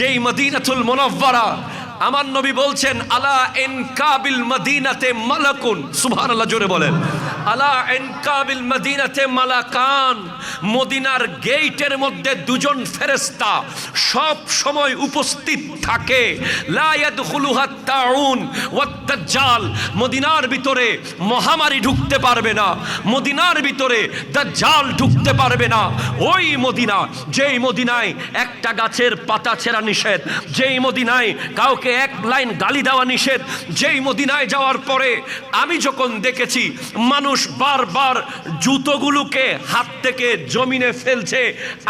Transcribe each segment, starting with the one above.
যেই মদিনাতুল মুনাফফারা আমার নবী বলছেন আলা এন কাবিল মদিনাতে মালাকুন। সুবহানাল্লাহ জোরে বলেন। আলা এন কাবিল মদিনাতে মালাকান, মদিনার গেইটের মধ্যে দুজন ফেরেশতা সব সময় উপস্থিত থাকে। লা ইয়াদখুলুহা তাউন ওয়াদ দাজ্জাল মদিনার ভিতরে মহামারী ঢুকতে পারবে না, মদিনার ভিতরে দাজ্জাল ঢুকতে পারবে না। ওই মদিনা, যেই মদিনায় একটা গাছের পাতা ছেঁড়া নিষেধ, যেই মদিনায় কাউকে এক লাইন গালি দেওয়া নিষেধ, যেই মদিনায় যাওয়ার পরে আমি যখন দেখেছি মানুষ বারবার জুতোগুলোকে হাত থেকে জমিনে ফেলছে।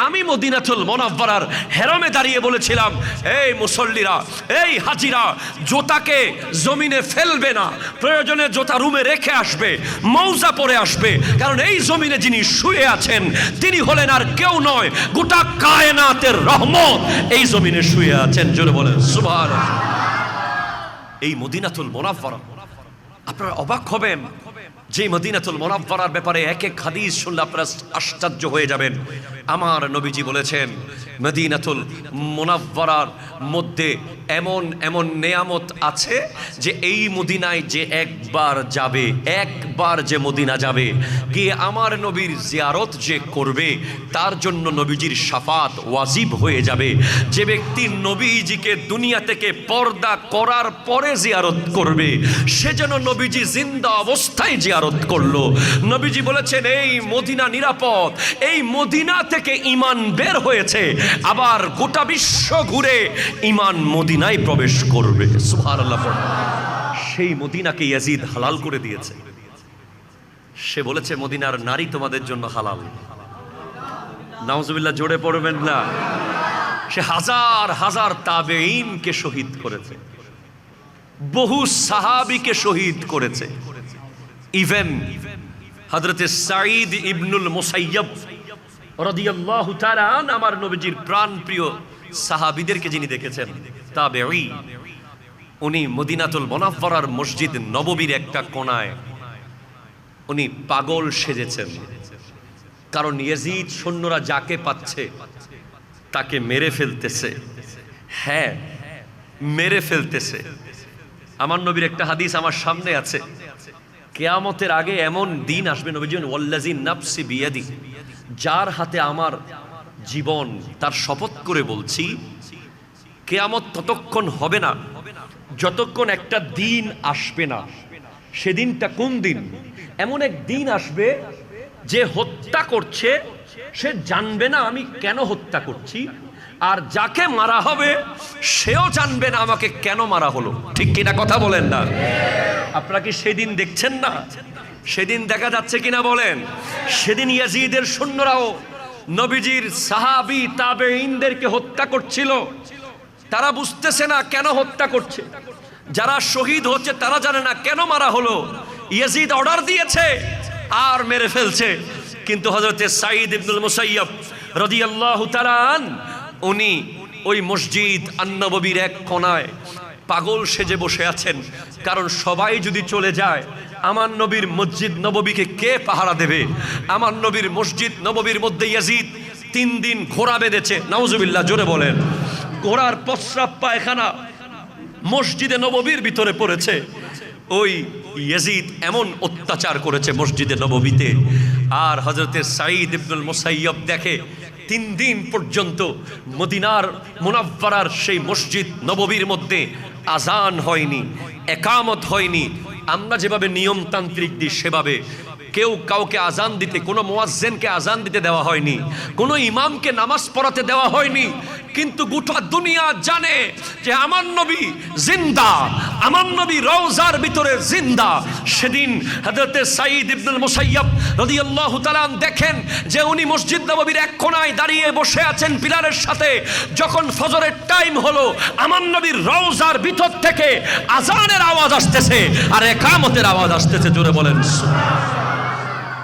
আমি মদিনাতুল মোনাব্বরার হেরমে দাঁড়িয়ে বলেছিলাম, এই মুসল্লিরা, এই হাজিরা, জোতাকে জমিনে ফেলবে না। প্রয়োজনে জোতা রুমে রেখে আসবে, মৌজা পরে আসবে। কারণ এই জমিনে যিনি শুয়ে আছেন, তিনি হলেন আর কেউ নয়, গোটা কায়নাতের রহমত। এই জমিনে শুয়ে আছেন, জোরে বলেন সুভার এই মদিনাতুল মোনাফারা আপনারা অবাক হবেন যে মদিনাতুল মোনাফারার ব্যাপারে এক এক হাদিস শুনলে আপনারা আশ্চর্য হয়ে যাবেন। আমার নবীজি বলেছেন, মদিনাতুল মোনাফারার মধ্যে এমন এমন নেয়ামত আছে যে এই মদিনায় যে একবার যাবে, একবার যে মদিনা যাবে, গিয়ে আমার নবীর জিয়ারত যে করবে, তার জন্য নবীজির সাফাত ওয়াজিব হয়ে যাবে। যে ব্যক্তি নবীজিকে দুনিয়া থেকে পর্দা করার পরে জিয়ারত করবে, সে যেন নবীজি জিন্দা অবস্থায় জিয়ারত করল। নবীজি বলেছেন, এই মদিনা নিরাপদ, এই মদিনা থেকে ইমান বের হয়েছে, আবার গোটা বিশ্ব ঘুরে ইমান মদিনায় প্রবেশ করবে। সেই মদিনাকে ইয়াজিদ হালাল করে দিয়েছে। সে বলেছে, মদিনার নারী তোমাদের জন্য হালাল। নাউজুবিল্লাহ, জোরে পড়বেন না। সে হাজার হাজার তাবেইনকে শহীদ করেছে। বহু সাহাবিকে শহীদ করেছে। ইভেন হযরতে সাঈদ ইবনুল মুসাইয়্যব রাদিয়াল্লাহু তাআলা আন, আমার নবীজির প্রাণপ্রিয় সাহাবীদেরকে যিনি দেখেছেন, তাবেঈ। উনি মদিনাতুল মুনাফফারার মসজিদ নববীর একটা কোণায়। উনি পাগল সেজেছেন। কারণ ইয়েজিদ সৈন্যরা যাকে পাচ্ছে, তাকে মেরে ফেলতেছে। হ্যাঁ মেরে ফেলতেছে। আমার নবীর একটা হাদিস আমার সামনে আছে। কেয়ামতের আগে এমন দিন আসবে নবীজি ওয়াল্লাজি নাফসি বিয়াদি যার হাতে আমার জীবন, তার শপথ করে বলছি, কেয়ামত ততক্ষণ হবে না, যতক্ষণ একটা দিন আসবে না। সেদিনটা কোন দিন? এমন এক দিন আসবে যে হত্যা করছে, সে জানবে না আমি কেন হত্যা করছি, আর যাকে মারা হবে, সেও জানবে না আমাকে কেন মারা হলো। ঠিক কিনা কথা বলেন না? আপনারা কি সেদিন দেখছেন না? সেদিন দেখা যাচ্ছে কিনা বলেন? সেদিন ইয়াজিদের সৈন্যরাও নবীজির সাহাবি তাবে ইনদেরকে হত্যা করছিল। তারা বুঝতেছে না কেন হত্যা করছে। যারা শহীদ হচ্ছে তারা জানে না কেন মারা হলো। ইয়াজিদ অর্ডার দিয়েছে আর মেরে ফেলছে। কিন্তু হজরতে সাঈদ ইবনুল মুসাইয়ব রাদিয়াল্লাহু তাআলা আন, উনি ওই মসজিদ আন্নববীর এক কোনায় পাগল সেজে বসে আছেন। কারণ সবাই যদি চলে যায় আমার নবীর মসজিদ নববীকে কে পাহারা দেবে? আমার নবীর মসজিদ নববীর মধ্যে ইয়াজিদ তিন দিন ঘোড়া বেঁধেছে। নাউজুবিল্লাহ, জোরে বলেন। ঘোড়ার প্রস্রাব পায়খানা মসজিদে নববীর ভিতরে পড়েছে। ওই ইয়াজিদ এমন অত্যাচার করেছে মসজিদে নববীতে। আর হজরতের সাঈদ ইবনুল মুসাইয়ব দেখে তিন দিন পর্যন্ত মদিনার মুনাফফারার সেই মসজিদ নববীর মধ্যে আজান হয়নি, একামত হয়নি আমরা যেভাবে নিয়মতান্ত্রিক দিই সেভাবে কেউ কাউকে আজান দিতে, কোনো মোয়াজ্জেনকে আজান দিতে দেওয়া হয়নি, কোনো ইমামকে নামাজ পড়াতে দেওয়া হয়নি, কিন্তু গোটা দুনিয়া জানে যে আমার নবী জিন্দা, আমার নবী রওজার ভিতরে জিন্দা সেদিন হযরতে সাঈদ ইবনুল মুসাইয়্যব রাদিয়াল্লাহু তাআলা দেখেন যে উনি মসজিদ নববীর এক কোণায় দাঁড়িয়ে বসে আছেন পিলারের সাথে যখন ফজরের টাইম হলো, আমার নবীর রওজার ভিতর থেকে আজানের আওয়াজ আসতেছে, আর একামতের আওয়াজ আসতেছে, জোরে বলেন সুবহানাল্লাহ।